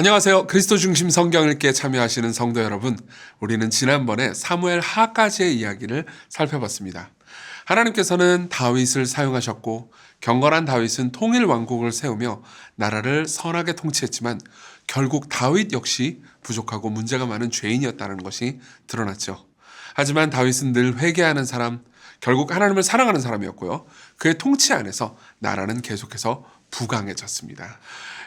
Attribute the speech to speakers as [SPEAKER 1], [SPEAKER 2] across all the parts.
[SPEAKER 1] 안녕하세요. 그리스도 중심 성경 읽기에 참여하시는 성도 여러분. 우리는 지난번에 사무엘 하까지의 이야기를 살펴봤습니다. 하나님께서는 다윗을 사용하셨고 경건한 다윗은 통일 왕국을 세우며 나라를 선하게 통치했지만 결국 다윗 역시 부족하고 문제가 많은 죄인이었다는 것이 드러났죠. 하지만 다윗은 늘 회개하는 사람, 결국 하나님을 사랑하는 사람이었고요. 그의 통치 안에서 나라는 계속해서 부강해졌습니다.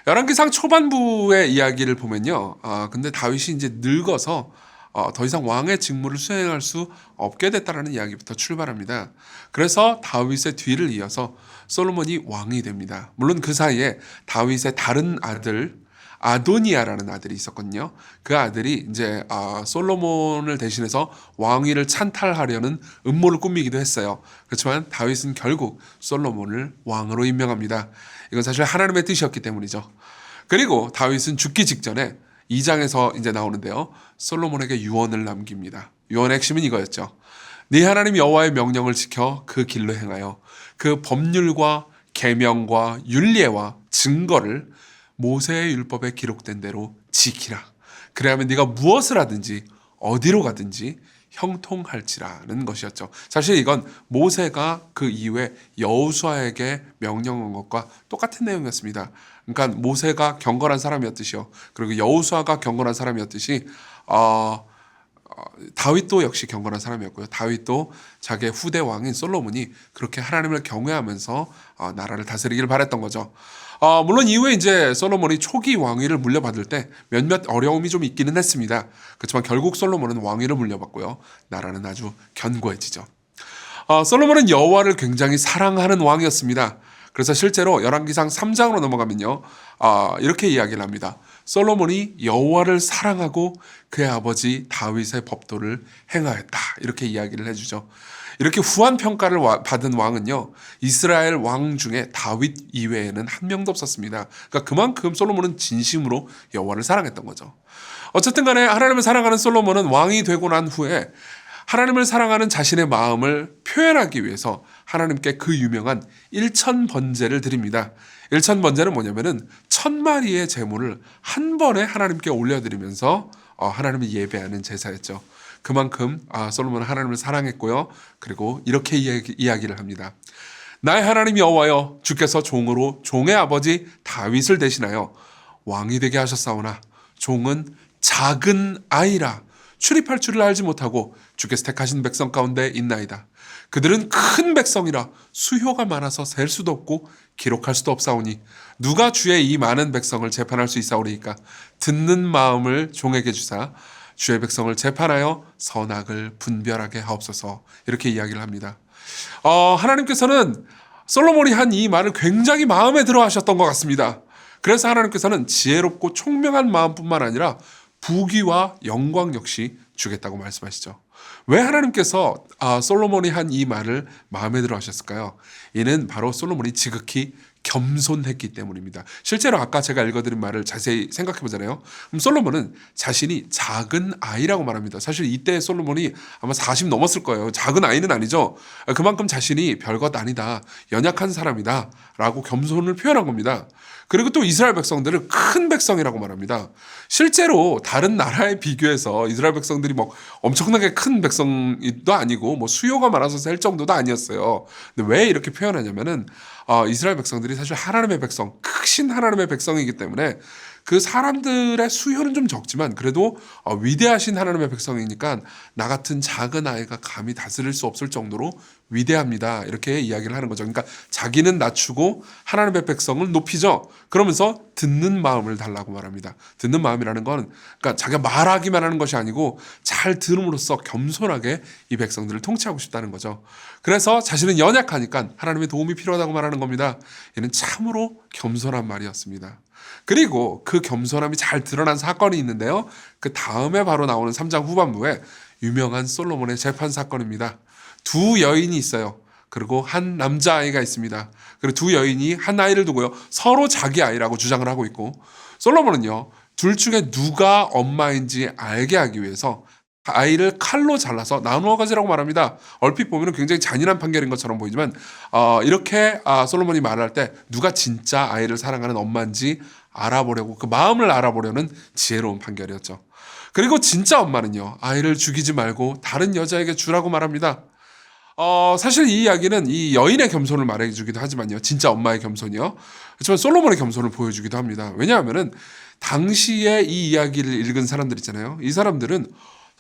[SPEAKER 1] 열왕기상 초반부의 이야기를 보면요. 아, 근데 다윗이 이제 늙어서 어, 더 이상 왕의 직무를 수행할 수 없게 됐다라는 이야기부터 출발합니다. 그래서 다윗의 뒤를 이어서 솔로몬이 왕이 됩니다. 물론 그 사이에 다윗의 다른 아들 아도니아라는 아들이 있었거든요. 그 아들이 이제 아, 솔로몬을 대신해서 왕위를 찬탈하려는 음모를 꾸미기도 했어요. 그렇지만 다윗은 결국 솔로몬을 왕으로 임명합니다. 이건 사실 하나님의 뜻이었기 때문이죠. 그리고 다윗은 죽기 직전에 2장에서 이제 나오는데요. 솔로몬에게 유언을 남깁니다. 유언의 핵심은 이거였죠. 네 하나님 여호와의 명령을 지켜 그 길로 행하여 그 법률과 계명과 윤례와 증거를 모세의 율법에 기록된 대로 지키라. 그래야면 네가 무엇을 하든지 어디로 가든지 형통할지라는 것이었죠. 사실 이건 모세가 그 이후에 여우수아에게 명령한 것과 똑같은 내용이었습니다. 그러니까 모세가 경건한 사람이었듯이요. 그리고 여우수아가 경건한 사람이었듯이 어, 어, 다윗도 역시 경건한 사람이었고요. 다윗도 자기의 후대 왕인 솔로몬이 그렇게 하나님을 경외하면서 어, 나라를 다스리기를 바랬던 거죠. 어, 물론 이후에 이제 솔로몬이 초기 왕위를 물려받을 때 몇몇 어려움이 좀 있기는 했습니다. 그렇지만 결국 솔로몬은 왕위를 물려받고요. 나라는 아주 견고해지죠. 어, 솔로몬은 여호와를 굉장히 사랑하는 왕이었습니다. 그래서 실제로 열왕기상 3장으로 넘어가면요. 아, 이렇게 이야기를 합니다. 솔로몬이 여호와를 사랑하고 그의 아버지 다윗의 법도를 행하였다. 이렇게 이야기를 해 주죠. 이렇게 후한 평가를 받은 왕은요. 이스라엘 왕 중에 다윗 이외에는 한 명도 없었습니다. 그러니까 그만큼 솔로몬은 진심으로 여호와를 사랑했던 거죠. 어쨌든 간에 하나님을 사랑하는 솔로몬은 왕이 되고 난 후에 하나님을 사랑하는 자신의 마음을 표현하기 위해서 하나님께 그 유명한 일천 번제를 드립니다. 일천 번제는 뭐냐면은 천 마리의 제물을 한 번에 하나님께 올려드리면서 어, 하나님을 예배하는 제사였죠. 그만큼 아, 솔로몬은 하나님을 사랑했고요. 그리고 이렇게 이야기, 이야기를 합니다. 나의 하나님 여호와여 주께서 종으로 종의 아버지 다윗을 대신하여 왕이 되게 하셨사오나 종은 작은 아이라 출입할 줄을 알지 못하고 주께서 택하신 백성 가운데 있나이다. 그들은 큰 백성이라 수효가 많아서 셀 수도 없고 기록할 수도 없사오니 누가 주의 이 많은 백성을 재판할 수 있사오리이까 듣는 마음을 종에게 주사 주의 백성을 재판하여 선악을 분별하게 하옵소서 이렇게 이야기를 합니다. 어, 하나님께서는 솔로몬이 한 이 말을 굉장히 마음에 들어 하셨던 것 같습니다. 그래서 하나님께서는 지혜롭고 총명한 마음뿐만 아니라 부귀와 영광 역시 주겠다고 말씀하시죠. 왜 하나님께서 아, 솔로몬이 한 이 말을 마음에 들어 하셨을까요? 이는 바로 솔로몬이 지극히 겸손했기 때문입니다. 실제로 아까 제가 읽어드린 말을 자세히 생각해 보잖아요. 그럼 솔로몬은 자신이 작은 아이라고 말합니다. 사실 이때 솔로몬이 아마 40 넘었을 거예요. 작은 아이는 아니죠. 그만큼 자신이 별것 아니다. 연약한 사람이다. 라고 겸손을 표현한 겁니다. 그리고 또 이스라엘 백성들을 큰 백성이라고 말합니다. 실제로 다른 나라에 비교해서 이스라엘 백성들이 뭐 엄청나게 큰 백성도 아니고 뭐 수요가 많아서 셀 정도도 아니었어요. 근데 왜 이렇게 표현하냐면은 어, 이스라엘 백성들이 사실 하나님의 백성, 크신 하나님의 백성이기 때문에 그 사람들의 수요는 좀 적지만 그래도 어, 위대하신 하나님의 백성이니까 나 같은 작은 아이가 감히 다스릴 수 없을 정도로 위대합니다. 이렇게 이야기를 하는 거죠. 그러니까 자기는 낮추고 하나님의 백성을 높이죠. 그러면서 듣는 마음을 달라고 말합니다. 듣는 마음이라는 건 그러니까 자기가 말하기만 하는 것이 아니고 잘 들음으로써 겸손하게 이 백성들을 통치하고 싶다는 거죠. 그래서 자신은 연약하니까 하나님의 도움이 필요하다고 말하는 겁니다. 이는 참으로 겸손한 말이었습니다. 그리고 그 겸손함이 잘 드러난 사건이 있는데요. 그 다음에 바로 나오는 3장 후반부에 유명한 솔로몬의 재판 사건입니다. 두 여인이 있어요. 그리고 한 남자아이가 있습니다. 그리고 두 여인이 한 아이를 두고요. 서로 자기 아이라고 주장을 하고 있고 솔로몬은요. 둘 중에 누가 엄마인지 알게 하기 위해서 아이를 칼로 잘라서 나누어 가지라고 말합니다. 얼핏 보면 굉장히 잔인한 판결인 것처럼 보이지만 어, 이렇게 아, 솔로몬이 말할 때 누가 진짜 아이를 사랑하는 엄마인지 알아보려고 그 마음을 알아보려는 지혜로운 판결이었죠. 그리고 진짜 엄마는요 아이를 죽이지 말고 다른 여자에게 주라고 말합니다. 어, 사실 이 이야기는 이 여인의 겸손을 말해주기도 하지만요. 진짜 엄마의 겸손이요. 그렇지만 솔로몬의 겸손을 보여주기도 합니다. 왜냐하면은 당시에 이 이야기를 읽은 사람들 있잖아요. 이 사람들은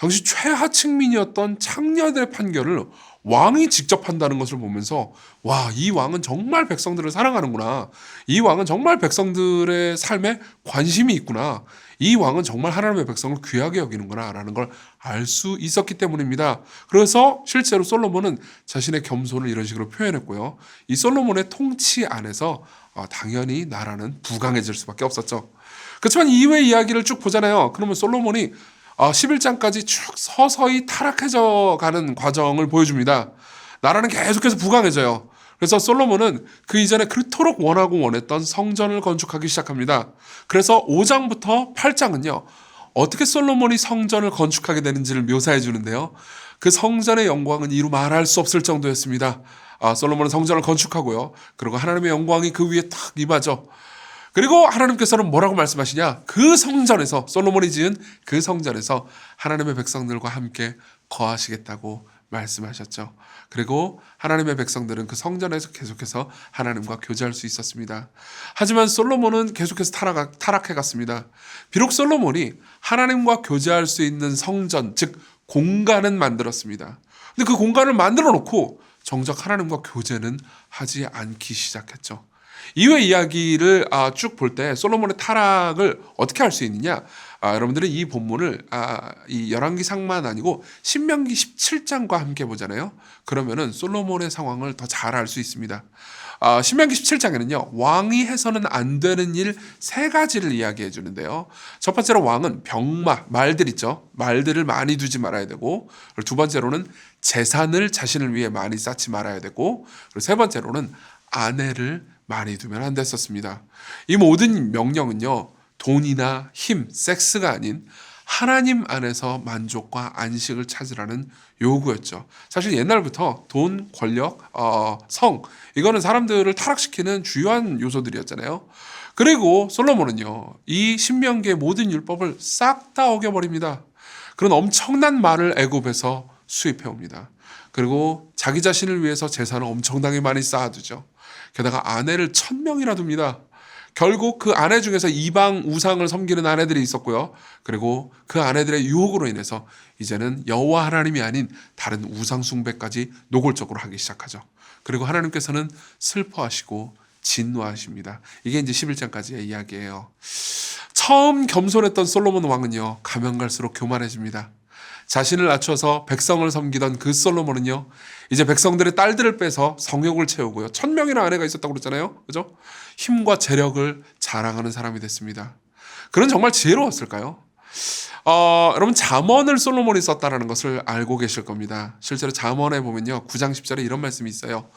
[SPEAKER 1] 당시 최하층민이었던 창녀들의 판결을 왕이 직접 한다는 것을 보면서 와, 이 왕은 정말 백성들을 사랑하는구나. 이 왕은 정말 백성들의 삶에 관심이 있구나. 이 왕은 정말 하나님의 백성을 귀하게 여기는구나. 라는 걸 알 수 있었기 때문입니다. 그래서 실제로 솔로몬은 자신의 겸손을 이런 식으로 표현했고요. 이 솔로몬의 통치 안에서 어, 당연히 나라는 부강해질 수밖에 없었죠. 그렇지만 이후의 이야기를 쭉 보잖아요. 그러면 솔로몬이 어, 11장까지 쭉 서서히 타락해져 가는 과정을 보여줍니다. 나라는 계속해서 부강해져요. 그래서 솔로몬은 그 이전에 그토록 원하고 원했던 성전을 건축하기 시작합니다. 그래서 5장부터 8장은요. 어떻게 솔로몬이 성전을 건축하게 되는지를 묘사해 주는데요. 그 성전의 영광은 이루 말할 수 없을 정도였습니다. 아, 솔로몬은 성전을 건축하고요. 그리고 하나님의 영광이 그 위에 탁 임하죠. 그리고 하나님께서는 뭐라고 말씀하시냐? 그 성전에서 솔로몬이 지은 그 성전에서 하나님의 백성들과 함께 거하시겠다고 말씀하셨죠. 그리고 하나님의 백성들은 그 성전에서 계속해서 하나님과 교제할 수 있었습니다. 하지만 솔로몬은 계속해서 타락, 타락해 갔습니다. 비록 솔로몬이 하나님과 교제할 수 있는 성전, 즉 공간은 만들었습니다. 근데 그 공간을 만들어 놓고 정작 하나님과 교제는 하지 않기 시작했죠. 이후의 이야기를 아, 쭉 볼 때 솔로몬의 타락을 어떻게 할수 있느냐? 아, 여러분들은 이 본문을 아, 이 열왕기상만 아니고 신명기 17장과 함께 보잖아요. 그러면은 솔로몬의 상황을 더 잘 알 수 있습니다. 아, 신명기 17장에는요 왕이 해서는 안 되는 일 세 가지를 이야기해 주는데요. 첫 번째로 왕은 병마 말들 있죠. 말들을 많이 두지 말아야 되고 그리고 두 번째로는 재산을 자신을 위해 많이 쌓지 말아야 되고 그리고 세 번째로는 아내를 많이 두면 안 됐었습니다. 이 모든 명령은요, 돈이나 힘, 섹스가 아닌 하나님 안에서 만족과 안식을 찾으라는 요구였죠. 사실 옛날부터 돈, 권력, 어, 성, 이거는 사람들을 타락시키는 주요한 요소들이었잖아요. 그리고 솔로몬은요, 이 신명기의 모든 율법을 싹 다 어겨버립니다. 그런 엄청난 말을 애굽에서 수입해 옵니다. 그리고 자기 자신을 위해서 재산을 엄청나게 많이 쌓아두죠. 게다가 아내를 천 명이나 둡니다. 결국 그 아내 중에서 이방 우상을 섬기는 아내들이 있었고요. 그리고 그 아내들의 유혹으로 인해서 이제는 여호와 하나님이 아닌 다른 우상 숭배까지 노골적으로 하기 시작하죠. 그리고 하나님께서는 슬퍼하시고 진노하십니다. 이게 이제 11장까지의 이야기예요. 처음 겸손했던 솔로몬 왕은요. 가면 갈수록 교만해집니다. 자신을 낮춰서 백성을 섬기던 그 솔로몬은요. 이제 백성들의 딸들을 빼서 성욕을 채우고요. 천 명이나 아내가 있었다고 그랬잖아요. 그죠? 힘과 재력을 자랑하는 사람이 됐습니다. 그는 정말 지혜로웠을까요? 어, 여러분 잠언을 솔로몬이 썼다라는 것을 알고 계실 겁니다. 실제로 잠언에 보면요. 9장 10절에 이런 말씀이 있어요.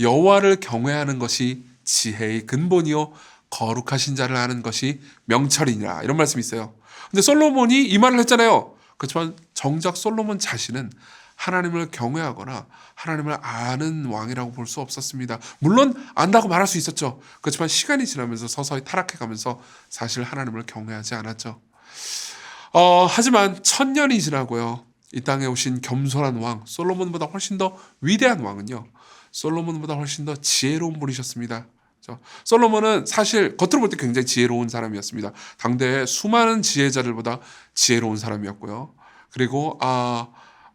[SPEAKER 1] 여호와를 경외하는 것이 지혜의 근본이요 거룩하신 자를 아는 것이 명철이니라. 이런 말씀이 있어요. 근데 솔로몬이 이 말을 했잖아요. 그렇지만 정작 솔로몬 자신은 하나님을 경외하거나 하나님을 아는 왕이라고 볼 수 없었습니다. 물론 안다고 말할 수 있었죠. 그렇지만 시간이 지나면서 서서히 타락해가면서 사실 하나님을 경외하지 않았죠. 어, 하지만 천 년이 지나고요. 이 땅에 오신 겸손한 왕, 솔로몬보다 훨씬 더 위대한 왕은요. 솔로몬보다 훨씬 더 지혜로운 분이셨습니다. 그렇죠? 솔로몬은 사실 겉으로 볼 때 굉장히 지혜로운 사람이었습니다. 당대의 수많은 지혜자들보다 지혜로운 사람이었고요. 그리고 아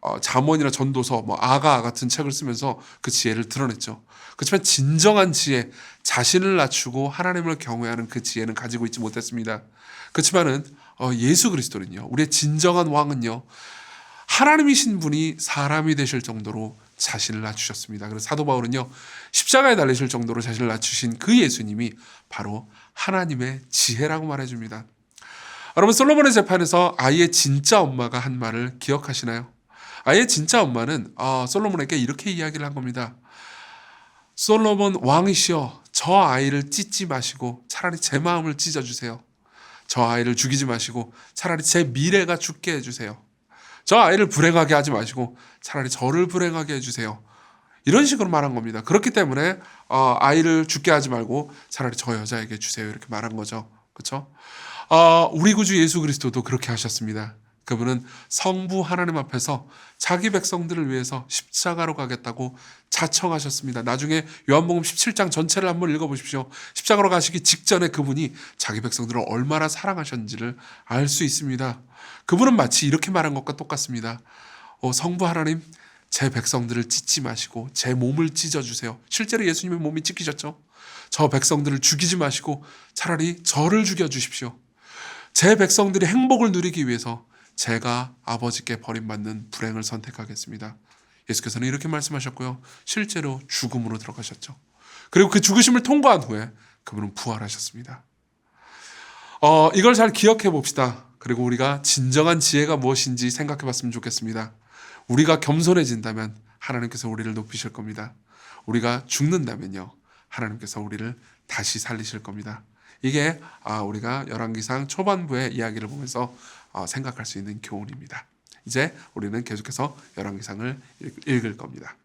[SPEAKER 1] 어, 잠언이나 전도서, 뭐 아가 같은 책을 쓰면서 그 지혜를 드러냈죠. 그렇지만 진정한 지혜, 자신을 낮추고 하나님을 경외하는 그 지혜는 가지고 있지 못했습니다. 그렇지만은 어, 예수 그리스도는요, 우리의 진정한 왕은요, 하나님이신 분이 사람이 되실 정도로 자신을 낮추셨습니다. 그래서 사도 바울은요, 십자가에 달리실 정도로 자신을 낮추신 그 예수님이 바로 하나님의 지혜라고 말해줍니다. 여러분, 솔로몬의 재판에서 아이의 진짜 엄마가 한 말을 기억하시나요? 아이의 진짜 엄마는 아, 솔로몬에게 이렇게 이야기를 한 겁니다. 솔로몬 왕이시여, 저 아이를 찢지 마시고 차라리 제 마음을 찢어주세요. 저 아이를 죽이지 마시고 차라리 제 미래가 죽게 해주세요. 저 아이를 불행하게 하지 마시고 차라리 저를 불행하게 해주세요. 이런 식으로 말한 겁니다. 그렇기 때문에 어, 아이를 죽게 하지 말고 차라리 저 여자에게 주세요. 이렇게 말한 거죠. 그렇죠? 어, 우리 구주 예수 그리스도도 그렇게 하셨습니다. 그분은 성부 하나님 앞에서 자기 백성들을 위해서 십자가로 가겠다고 자청하셨습니다. 나중에 요한복음 17장 전체를 한번 읽어보십시오. 십자가로 가시기 직전에 그분이 자기 백성들을 얼마나 사랑하셨는지를 알 수 있습니다. 그분은 마치 이렇게 말한 것과 똑같습니다. 어, 성부 하나님, 제 백성들을 찢지 마시고 제 몸을 찢어주세요. 실제로 예수님의 몸이 찢기셨죠. 저 백성들을 죽이지 마시고 차라리 저를 죽여주십시오. 제 백성들이 행복을 누리기 위해서 제가 아버지께 버림받는 불행을 선택하겠습니다. 예수께서는 이렇게 말씀하셨고요. 실제로 죽음으로 들어가셨죠. 그리고 그 죽으심을 통과한 후에 그분은 부활하셨습니다. 어, 이걸 잘 기억해 봅시다. 그리고 우리가 진정한 지혜가 무엇인지 생각해 봤으면 좋겠습니다. 우리가 겸손해진다면 하나님께서 우리를 높이실 겁니다. 우리가 죽는다면요. 하나님께서 우리를 다시 살리실 겁니다. 이게 아, 우리가 열왕기상 초반부의 이야기를 보면서 어, 생각할 수 있는 교훈입니다. 이제 우리는 계속해서 열왕기상을 읽- 읽을 겁니다.